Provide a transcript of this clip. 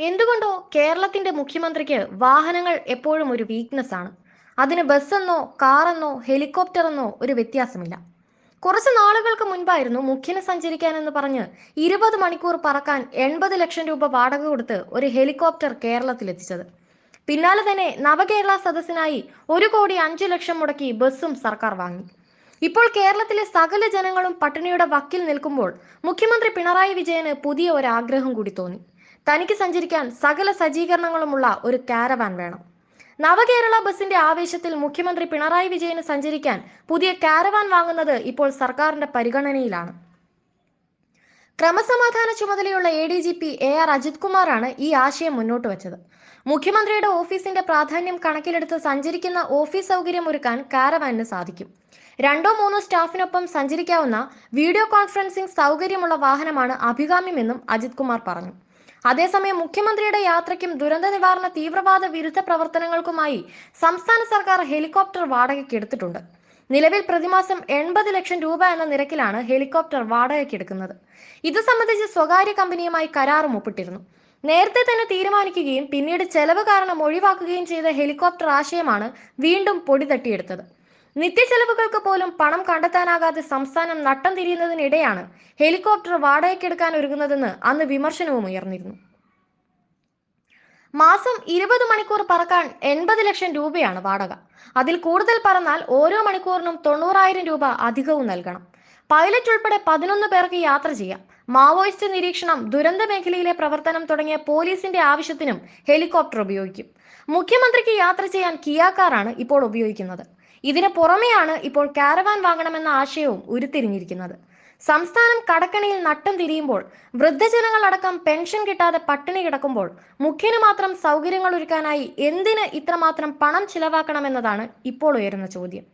എന്തുകൊണ്ടോ കേരളത്തിന്റെ മുഖ്യമന്ത്രിക്ക് വാഹനങ്ങൾ എപ്പോഴും ഒരു വീക്ക്നെസ് ആണ്. അതിന് ബസ്സെന്നോ കാറെന്നോ ഹെലികോപ്റ്റർ എന്നോ ഒരു വ്യത്യാസമില്ല. കുറച്ച് നാളുകൾക്ക് മുൻപായിരുന്നു മുഖ്യന് സഞ്ചരിക്കാനെന്ന് പറഞ്ഞ് ഇരുപത് മണിക്കൂർ പറക്കാൻ എൺപത് ലക്ഷം രൂപ വാടക കൊടുത്ത് ഒരു ഹെലികോപ്റ്റർ കേരളത്തിലെത്തിച്ചത് പിന്നാലെ തന്നെ നവകേരള സദസ്സിനായി ഒരു കോടി അഞ്ചു ലക്ഷം മുടക്കി ബസ്സും സർക്കാർ വാങ്ങി. ഇപ്പോൾ കേരളത്തിലെ സകല ജനങ്ങളും പട്ടിണിയുടെ വക്കിൽ നിൽക്കുമ്പോൾ മുഖ്യമന്ത്രി പിണറായി വിജയന് പുതിയ ഒരു ആഗ്രഹം കൂടി തോന്നി. തനിക്ക് സഞ്ചരിക്കാൻ സകല സജ്ജീകരണങ്ങളുമുള്ള ഒരു കാരവാൻ വേണം. നവകേരള ബസിന്റെ ആവേശത്തിൽ മുഖ്യമന്ത്രി പിണറായി വിജയന് സഞ്ചരിക്കാൻ പുതിയ കാരവാൻ വാങ്ങുന്നത് ഇപ്പോൾ സർക്കാരിന്റെ പരിഗണനയിലാണ്. ക്രമസമാധാന ചുമതലയുള്ള A D G P A R Ajith കുമാറാണ് ഈ ആശയം മുന്നോട്ട് വെച്ചത്. മുഖ്യമന്ത്രിയുടെ ഓഫീസിന്റെ പ്രാധാന്യം കണക്കിലെടുത്ത് സഞ്ചരിക്കുന്ന ഓഫീസ് സൗകര്യം ഒരുക്കാൻ കാരവാനിന് സാധിക്കും. രണ്ടോ മൂന്നോ സ്റ്റാഫിനൊപ്പം സഞ്ചരിക്കാവുന്ന വീഡിയോ കോൺഫറൻസിംഗ് സൗകര്യമുള്ള വാഹനമാണ് അഭികാമ്യമെന്നും അജിത് കുമാർ പറഞ്ഞു. അതേസമയം മുഖ്യമന്ത്രിയുടെ യാത്രയ്ക്കും ദുരന്ത നിവാരണ തീവ്രവാദ വിരുദ്ധ പ്രവർത്തനങ്ങൾക്കുമായി സംസ്ഥാന സർക്കാർ ഹെലികോപ്റ്റർ വാടകയ്ക്ക് എടുത്തിട്ടുണ്ട്. നിലവിൽ പ്രതിമാസം എൺപത് ലക്ഷം രൂപ എന്ന നിരക്കിലാണ് ഹെലികോപ്റ്റർ വാടകയ്ക്ക് എടുക്കുന്നത്. ഇത് സംബന്ധിച്ച് സ്വകാര്യ കമ്പനിയുമായി കരാറും ഒപ്പിട്ടിരുന്നു. നേരത്തെ തന്നെ തീരുമാനിക്കുകയും പിന്നീട് ചെലവ് കാരണം ഒഴിവാക്കുകയും ചെയ്ത ഹെലികോപ്റ്റർ ആശയമാണ് വീണ്ടും പൊടി തട്ടിയെടുത്തത്. നിത്യചെലവുകൾക്ക് പോലും പണം കണ്ടെത്താനാകാതെ സംസ്ഥാനം നട്ടം തിരിയുന്നതിനിടെയാണ് ഹെലികോപ്റ്റർ വാടകയ്ക്കെടുക്കാൻ ഒരുങ്ങുന്നതെന്ന് അന്ന് വിമർശനവും ഉയർന്നിരുന്നു. മാസം ഇരുപത് മണിക്കൂർ പറക്കാൻ എൺപത് ലക്ഷം രൂപയാണ് വാടക. അതിൽ കൂടുതൽ പറന്നാൽ ഓരോ മണിക്കൂറിനും തൊണ്ണൂറായിരം രൂപ അധികവും നൽകണം. പൈലറ്റ് ഉൾപ്പെടെ പതിനൊന്ന് പേർക്ക് യാത്ര ചെയ്യാം. മാവോയിസ്റ്റ് നിരീക്ഷണം ദുരന്ത മേഖലയിലെ പ്രവർത്തനം തുടങ്ങിയ പോലീസിന്റെ ആവശ്യത്തിനും ഹെലികോപ്റ്റർ ഉപയോഗിക്കും. മുഖ്യമന്ത്രിക്ക് യാത്ര ചെയ്യാൻ കിയാ കാറാണ് ഇപ്പോൾ ഉപയോഗിക്കുന്നത്. ഇതിന് പുറമെയാണ് ഇപ്പോൾ കാരവാൻ വാങ്ങണമെന്ന ആശയവും ഉരുത്തിരിഞ്ഞിരിക്കുന്നത്. സംസ്ഥാനം കടക്കണിയിൽ നട്ടം തിരിയുമ്പോൾ വൃദ്ധജനങ്ങളടക്കം പെൻഷൻ കിട്ടാതെ പട്ടിണി കിടക്കുമ്പോൾ മുഖ്യന് മാത്രം സൗകര്യങ്ങൾ ഒരുക്കാനായി എന്തിന് ഇത്രമാത്രം പണം ചിലവാക്കണമെന്നതാണ് ഇപ്പോൾ ഉയരുന്ന ചോദ്യം.